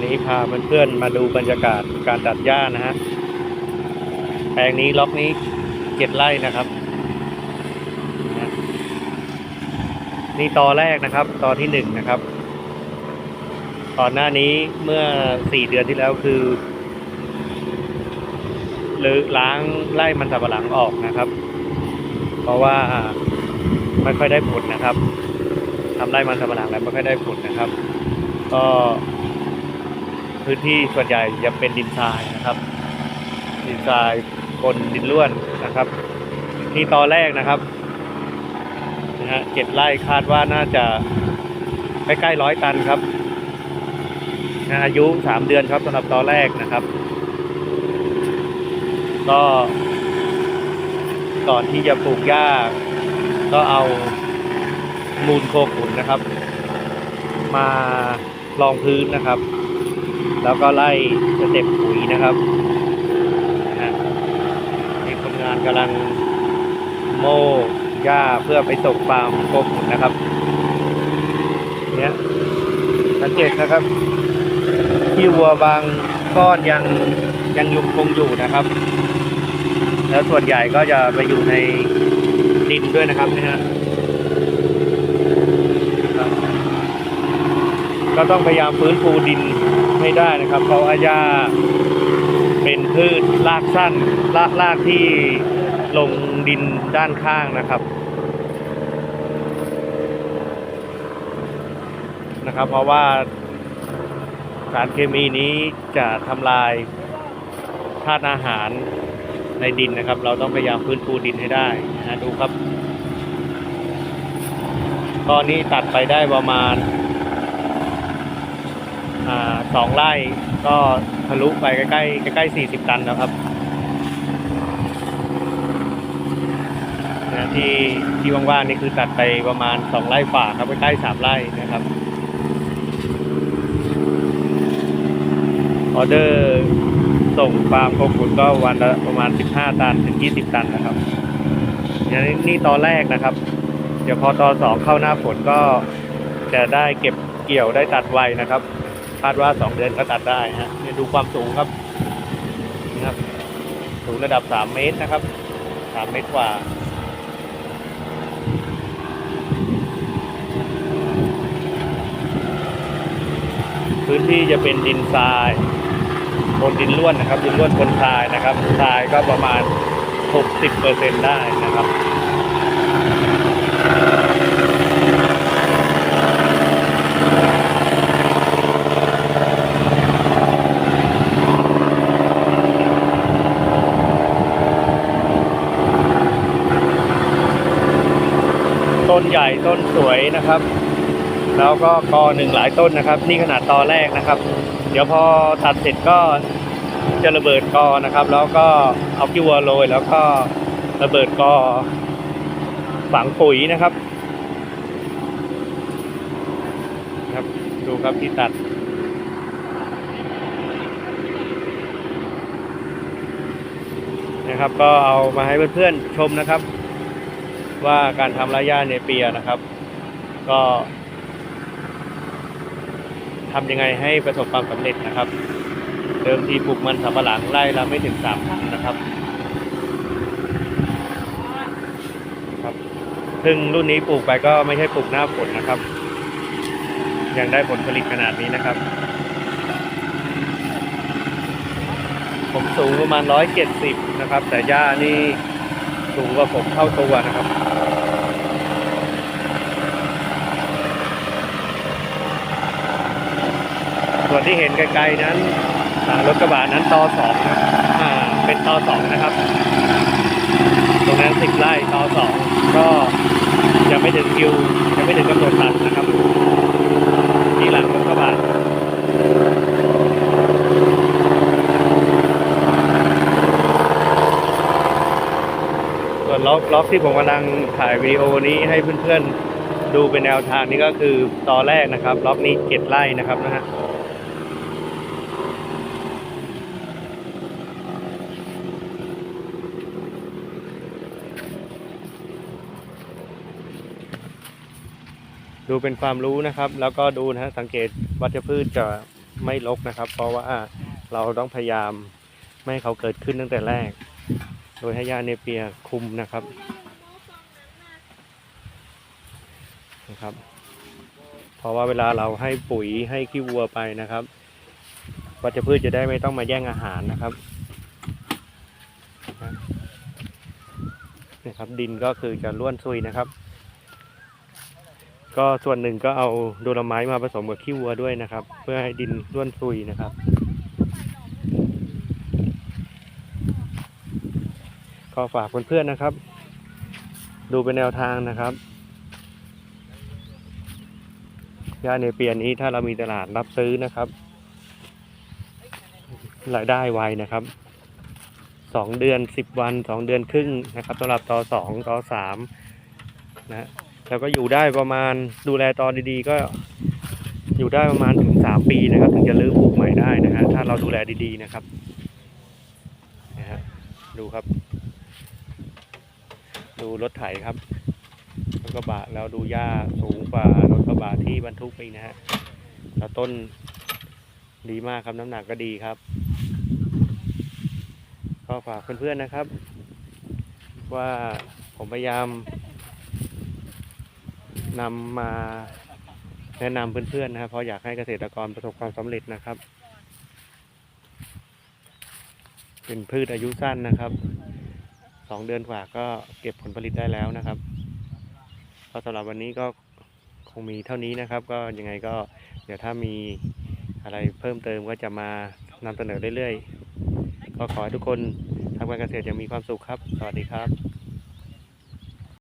วันนี้พาเพื่อนๆมาดูบรรยากาศการตัดหญ้านะฮะแปลงนี้ล็อกนี้เจ็ดไร่นะครับ นี่ตอแรกนะครับ ตอที่หนึ่งนะครับก่อนหน้านี้เมื่อสี่เดือนที่แล้วคือหรือล้างไล่มันสับปะหลังออกนะครับ เพราะว่าไม่ค่อยได้ผลนะครับทำไร่มันสับปะหลังแล้วไม่ค่อยได้ผลนะครับ ก็ พื้นที่ส่วนใหญ่จะเป็นดินทรายนะครับ ดินทรายบนดินล้วนนะครับ ที่ตอนแรกนะครับนะฮะเจ็ดไร่คาดว่าน่าจะใกล้ๆร้อยตันครับนะอายุสามเดือนครับสำหรับตอนแรกนะครับ ก็ก่อนที่จะปลูกหญ้า ก็เอามูลโคขุนนะครับ มารองพื้นนะครับ แล้วก็ไล่สเต็ปปุ๋ยนะครับนะคนงานกำลังโม่หญ้าเพื่อไปส่งฟามโคขุนนะครับ เนี่ยสังเกตนะครับ ที่วัวบางก้อนยังยังยุงคงอยู่นะครับ แล้วส่วนใหญ่ก็จะไปอยู่ในดินด้วยนะครับเนี่ยฮะก็ต้องพยายามฟื้นฟูดิน ได้นะครับ เพราะว่าญาเป็นพืชรากสั้นรากรากที่ลงดินด้านข้างนะครับนะครับ เพราะว่าสารเคมีนี้จะทำลายธาตุอาหารในดินนะครับ เราต้องพยายามฟื้นฟูดินให้ได้นะดูครับตอนนี้ตัดไปได้ประมาณ สองไร่ก็ทะลุไปใกล้ๆใกล้สี่สิบตันแล้วครับนะที่ที่ว่างๆนี่คือตัดไปประมาณสองไร่ฝ่าครับใกล้สามไร่นะครับออเดอร์ส่งฟาร์มโคขุนก็วันละประมาณสิบห้าตันถึงยี่สิบตันนะครับอย่างนี้ตอนแรกนะครับ เดี๋ยวพอตอนสองเข้าหน้าฝนก็จะได้เก็บเกี่ยวได้ตัดไวนะครับ คาดว่าสองเดือนก็ตัดได้ฮะเนี่ยดูความสูงครับนะครับ สูงระดับสามเมตรนะครับสามเมตรกว่าพื้นที่จะเป็นดินทรายบนดินล้วนนะครับ ดินล้วนบนทรายนะครับทรายก็ประมาณ 60%ได้นะครับ หญ่ต้นสวยนะครับ แล้วก็กอหนึ่งหลายต้นนะครับ นี่ขนาดตอแรกนะครับ เดี๋ยวพอตัดเสร็จก็จะระเบิดกอนะครับ แล้วก็เอาขี้วัวโรยแล้วก็ระเบิดกอฝังปุ๋ยนะครับครับ ดูครับที่ตัดนะครับก็เอามาให้เพื่อนๆชมนะครับ ว่าการทำระยะเนเปียนะครับ ก็ทำยังไงให้ประสบความสำเร็จนะครับ เดิมทีปลูกมันสำปะหลังไร่ละไม่ถึงสามพันนะครับครับ ซึ่งรุ่นนี้ปลูกไปก็ไม่ใช่ปลูกหน้าฝนนะครับ ยังได้ผลผลิตขนาดนี้นะครับ ผมสูงประมาณร้อยเจ็ดสิบนะครับ แต่หญ้านี่สูงกว่าผมเท่าตัวนะครับ ส่วนที่เห็นไกลๆนั้นรถกระบะนั้นตอสองนะเป็นตอสองนะครับ ตรงนั้นสิบไร่ตอสองก็ยังไม่ถึงคิวยังไม่ถึงกำหนดตัดนะครับที่หลังรถกระบะส่วนล็อกล็อกที่ผมกำลังถ่ายวิดีโอนี้ให้เพื่อนๆดูเป็นแนวทางนี้ก็คือตอแรกนะครับ ล็อกนี้เจ็ดไร่นะครับนะฮะ ดูเป็นความรู้นะครับ แล้วก็ดูนะฮะสังเกตวัชพืชจะไม่รกนะครับ เพราะว่าเราต้องพยายามไม่ให้เขาเกิดขึ้นตั้งแต่แรก โดยให้ยาเนเปียคุมนะครับนะครับ เพราะว่าเวลาเราให้ปุ๋ยให้ขี้วัวไปนะครับ วัชพืชจะได้ไม่ต้องมาแย่งอาหารนะครับนะครับ ดินก็คือจะล้วนซุยนะครับ ก็ส่วนหนึ่งก็เอาโดโลไม้มาผสมกับขี้วัวด้วยนะครับ เพื่อให้ดินร่วนซุยนะครับ ก็ฝากเพื่อนๆนะครับ ดูเป็นแนวทางนะครับยาเนเปียนี้ถ้าเรามีตลาดรับซื้อนะครับ รายได้ไวนะครับสองเดือนสิบวันสองเดือนครึ่งนะครับสำหรับต่อสองต่อสามนะ แล้วก็อยู่ได้ประมาณดูแลตอนดีๆ ก็อยู่ได้ประมาณถึงสามปีนะครับ ถึงจะรื้อปลูกใหม่ได้นะฮะถ้าเราดูแลดีๆนะครับนะฮะดูครับ ดูรถไถครับรถกระบะแล้วดูหญ้าสูงกว่ารถกระบะที่บรรทุกไปนะฮะแล้วต้นดีมากครับน้ำหนักก็ดีครับก็ฝากเพื่อนๆนะครับ ว่าผมพยายาม นำมาแนะนำเพื่อนๆนะครับเพราะอยากให้เกษตรกรประสบความสำเร็จนะครับ เป็นพืชอายุสั้นนะครับสองเดือนกว่าก็เก็บผลผลิตได้แล้วนะครับก็สำหรับวันนี้ก็คงมีเท่านี้นะครับ ก็ยังไงก็เดี๋ยวถ้ามีอะไรเพิ่มเติมก็จะมานำเสนอเรื่อยๆ ก็ขอให้ทุกคนทำการเกษตรอย่างมีความสุขครับ สวัสดีครับ